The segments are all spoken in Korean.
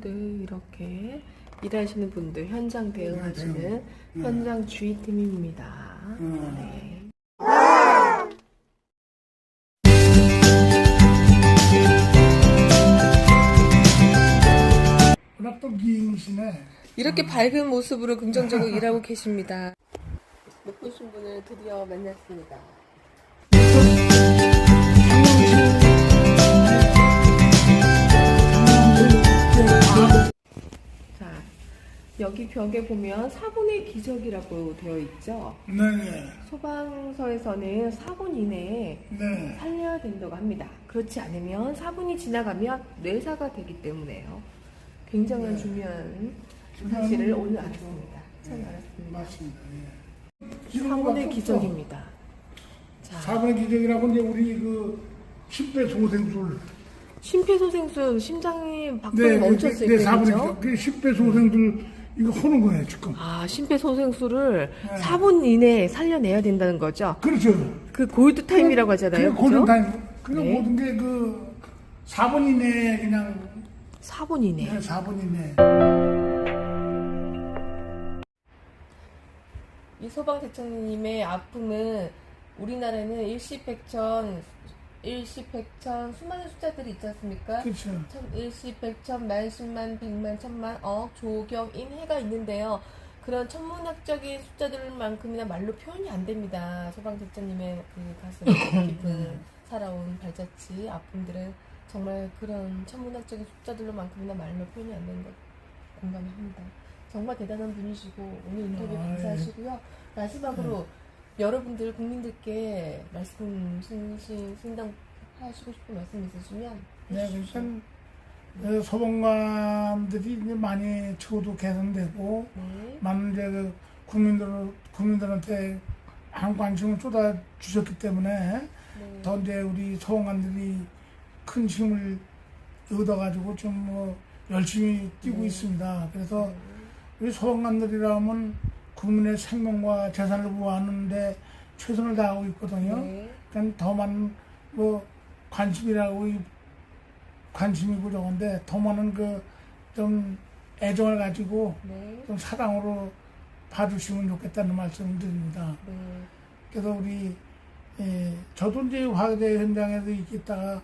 친구들 이렇게 일하시는 분들 현장 대응하시는 대응. 네. 현장 주의팀입니다. 음. 네. 또 미인이시네. 이렇게 밝은 모습으로 긍정적으로 일하고 계십니다. 못 보신 분을 드디어 만났습니다. 여기 벽에 보면 사본의 기적이라고 되어 있죠. 네네. 소방서에서는 4분 이내에 네. 살려야 된다고 합니다. 그렇지 않으면 4분이 지나가면 뇌사가 되기 때문에요. 굉장히 네. 중요한 사실을 오늘. 알았습니다. 처음 네, 알았습니다. 맞습니다. 예. 4분의 기적입니다. 자, 4분의 기적이라고 이제 우리 그 10배 소생술. 심폐소생술 심장이 박동이 네, 멈췄을 네, 때 4분의 그죠? 기적. 그 10배 소생술 이거 하는 거예요, 지금. 아, 심폐소생술을 네. 4분 이내에 살려내야 된다는 거죠. 그렇죠. 그 골드 타임이라고 하잖아요. 그 골든 그죠? 타임. 그리고 네. 모든 게 그 4분 이내에 그냥 4분 이내. 네, 4분 이내. 이 소방대청님의 아픔은 우리나라는 일시백천, 일시 백천 수많은 숫자들이 있지 않습니까? 그렇죠. 천, 일시 백천, 만 십만, 백만, 천만, 억, 조경, 인, 해가 있는데요. 그런 천문학적인 숫자들만큼이나 말로 표현이 안 됩니다. 소방대청님의 그 가슴 깊은 살아온 발자취, 아픔들은 정말 그런 천문학적인 숫자들로만큼이나 말로 표현이 안 되는 것 공감합니다. 정말 대단한 분이시고 오늘 인터뷰 아, 예. 감사하시고요. 마지막으로 여러분들 국민들께 말씀 신, 신, 신당 하시고 싶은 말씀 있으시면 네. 그러니까 어, 소방관들이 이제 많이 처우도 개선되고 네. 많은 이제 그 국민들 국민들한테 많은 관심을 쏟아 주셨기 때문에 네. 더 이제 우리 소방관들이 큰 힘을 얻어가지고 좀 뭐 열심히 뛰고 네. 있습니다. 그래서 우리 소방관들이라면 국민의 생명과 재산을 보호하는데 최선을 다하고 있거든요. 네. 그러니까 더 많은 뭐 관심이라고 이 관심이고 저건데 더 많은 그 좀 애정을 가지고 네. 좀 사랑으로 봐주시면 좋겠다는 말씀을 드립니다. 네. 그래서 우리 예, 저도 이제 화재 현장에서 있다가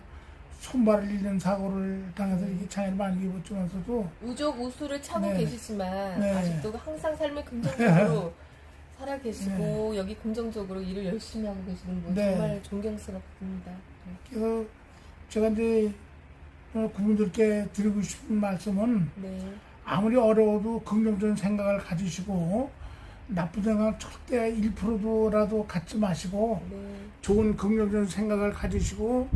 손발을 잃는 사고를 당해서 이렇게 장애를 많이 입었지만서도 우족 우수를 차고 네. 계시지만 네. 아직도 항상 삶을 긍정적으로 살아 계시고 여기 긍정적으로 일을 열심히 하고 계시는 분 네. 정말 존경스럽습니다. 네. 그래서 제가 이제 어, 국민들께 드리고 싶은 말씀은 네. 아무리 어려워도 긍정적인 생각을 가지시고 나쁜 생각 절대 1%도라도 갖지 마시고 네. 좋은 긍정적인 생각을 가지시고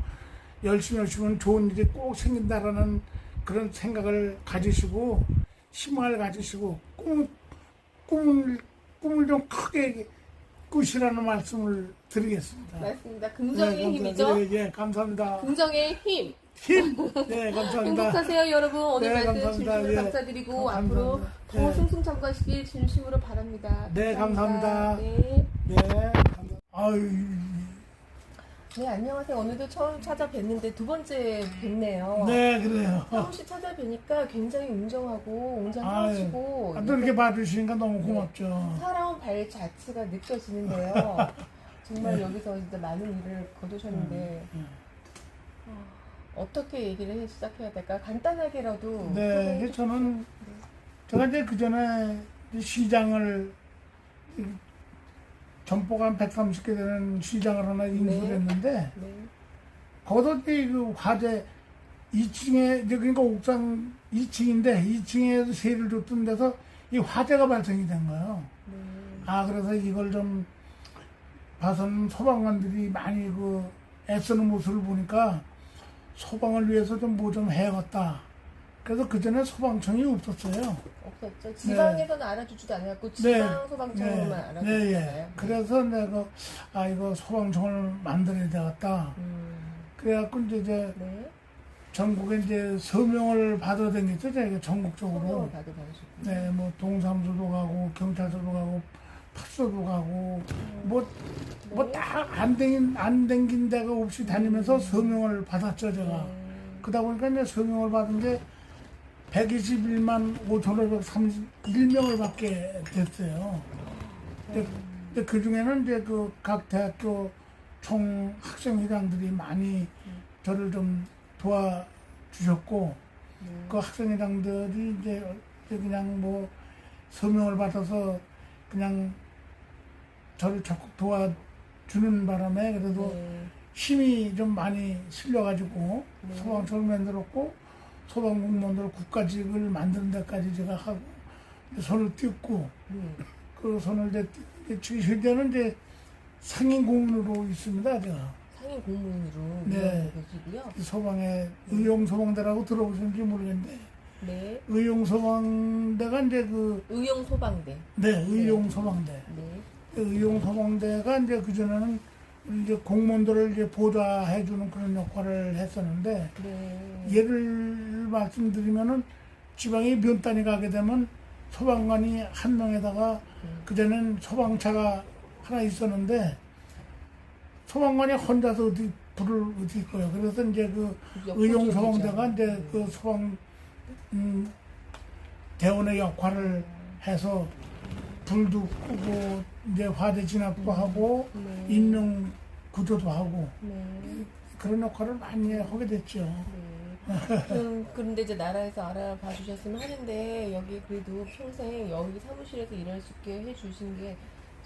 열심히 하시면 좋은 일이 꼭 생긴다라는 그런 생각을 가지시고 희망을 가지시고 꿈, 꿈을, 꿈을 좀 크게 꾸시라는 말씀을 드리겠습니다. 맞습니다. 긍정의 네, 힘이죠. 감사합니다. 예, 예, 감사합니다. 긍정의 힘. 힘! 네, 감사합니다. 행복하세요, 여러분. 오늘 네, 말씀 감사합니다. 진심으로 예. 감사드리고 감- 앞으로 감사합니다. 더 네. 승승장구하시길 진심으로 바랍니다. 네, 감사합니다. 네. 네, 감사합니다. 아유, 네, 안녕하세요. 오늘도 처음 찾아뵀는데 두 번째 뵙네요. 네, 그래요. 사무 씨 찾아뵈니까 굉장히 웅장하고 웅장하시고 또 이렇게 봐주시니까 너무 고맙죠. 살아온 발 자체가 느껴지는데요. 정말 네. 여기서 진짜 많은 일을 거두셨는데 음, 어, 어떻게 얘기를 해 시작해야 될까? 간단하게라도 네, 소개해 주십시오. 저는 제가 이제 그 전에 시장을 이 점포가 한 130개 되는 시장을 하나 인수를 했는데 네. 거기서 이제 그 화재 2층에 이제 그러니까 옥상 2층인데 2층에서 세를 줬던 데서 이 화재가 발생이 된 거예요. 네. 아 그래서 이걸 좀 봐서는 소방관들이 많이 그 애쓰는 모습을 보니까 소방을 위해서 좀 뭐좀 해야겠다. 그래서 그 전에 소방청이 없었어요. 없었죠. 지방에서는 알아주지도 않았고 지방 소방청으로만 네, 알아주잖아요. 예. 그래서 내가 아 이거 소방청을 만들어야 되겠다. 음, 그래갖고 이제, 이제 네. 전국에 이제 서명을 받아야 되겠죠. 제가 전국적으로. 소명을 받아. 네, 뭐 동사무소도 가고 경찰서도 가고 파수도 가고 뭐뭐 네. 다안 댕긴 안 댕긴 데가 없이 다니면서 서명을 받았죠 제가. 네. 그러다 보니까 이제 서명을 받은 게 121만 5,531명을 받게 됐어요. 근데, 근데 그 중에는 이제 그 각 대학교 총 학생회장들이 많이 저를 좀 도와주셨고, 네. 그 학생회장들이 이제 그냥 뭐 서명을 받아서 그냥 저를 적극 도와주는 바람에 그래도 네. 힘이 좀 많이 실려가지고 네. 소방서를 만들었고 소방공무원들 국가직을 만드는 데까지 제가 하고 손을 띄었고 네. 그 손을 이제 현재는 이제 상임 공무원으로 있습니다 제가 상임 공무원으로 네. 계시고요. 소방에 의용 소방대라고 들어보셨는지 모르겠는데 네. 의용 소방대가 이제 그 의용 소방대. 네, 의용 소방대. 네. 의용 소방대가 이제 그 전에는 이제 공무원들을 이제 보좌해 주는 그런 역할을 했었는데, 네. 예를 말씀드리면은 지방에 면단이 가게 되면 소방관이 한 명에다가 음. 그전엔 소방차가 하나 있었는데, 소방관이 혼자서 어디 불을 어디 거요. 그래서 이제 그 의용 소방대가 이제 네. 그 소방, 음, 대원의 역할을 해서 불도 끄고 이제 화재 진압도 하고 네. 인명 구조도 하고 네. 그런 역할을 많이 하게 됐죠. 네. 음, 그런데 이제 나라에서 알아봐 주셨으면 하는데 여기 그래도 평생 여기 사무실에서 일할 수 있게 해주신 게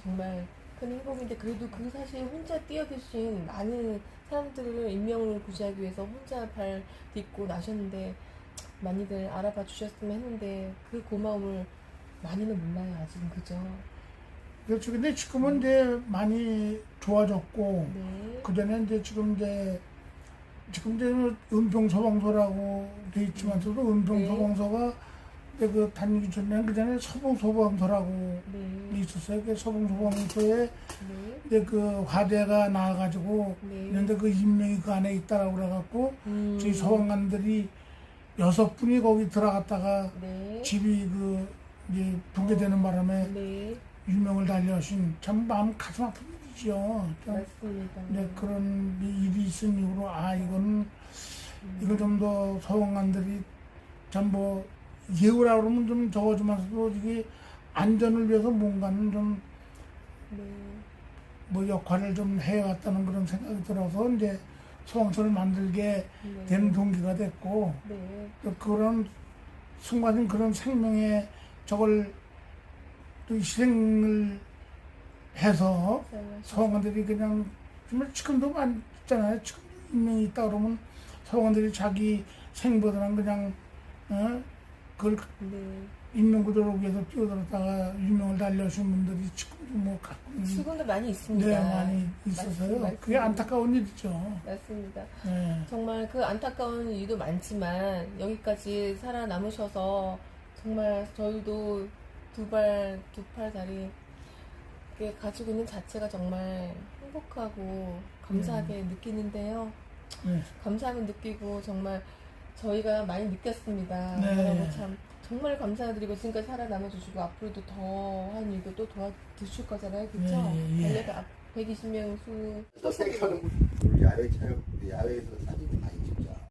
정말 큰 행복인데 그래도 그 사실 혼자 뛰어드신 많은 사람들을 인명을 구제하기 위해서 혼자 발 딛고 나셨는데 많이들 알아봐 주셨으면 했는데 그 고마움을 많이는 몰라요 아직은 그죠? 그렇죠. 근데 지금은 이제 많이 좋아졌고 네. 그 전에 이제 지금 이제 지금 이제 은평 소방서라고 돼 있지만서도 은평 네. 소방서가 이제 그 전에는 그 전에 서봉 소방서라고 네. 있었어요. 그 서봉 소방서에 네. 그 화재가 나와가지고 네. 있는데 그 인명이 그 안에 있다라고 그래갖고 음. 저희 소방관들이 여섯 분이 거기 들어갔다가 네. 집이 그 이제 붕괴되는 바람에 네. 유명을 달려신 참 마음 가슴 아픈 일이죠. 좀 맞습니다. 네, 그런 일이 있은 이후로 아 이거는 이거 좀 더 소방관들이 참 뭐 예우라 그러면 좀 적어주면서도 이게 안전을 위해서 뭔가는 좀 뭐 네. 역할을 좀 해왔다는 그런 생각이 들어서 이제 소방서를 만들게 네. 되는 동기가 됐고 네. 또 그런 순간인 그런 생명에 저걸 또 희생을 해서 소방관들이 그냥 정말 지금도 많잖아요. 지금 인명이 있다 그러면 소방관들이 자기 생보다는 그냥 어? 그걸 네. 인명구조를 위해서 뛰어들었다가 유명을 달려신 분들이 지금도 뭐 가끔 지금도 많이 있습니다. 네, 많이 있어서요. 맞습니다. 그게 안타까운 일이죠. 맞습니다. 네. 정말 그 안타까운 일도 많지만 여기까지 살아남으셔서 정말 저희도 두 발, 두 팔 다리 가지고 있는 자체가 정말 행복하고 감사하게 느끼는데요. 네. 감사하게 느끼고 정말 저희가 많이 느꼈습니다. 네. 여러분 참 정말 감사드리고 지금까지 살아남아 주시고 앞으로도 더 한 일도 또 도와주실 거잖아요. 그렇죠? 예, 예, 예. 120명 수또 셀카로 우리 야외 촬영 야외에서 사진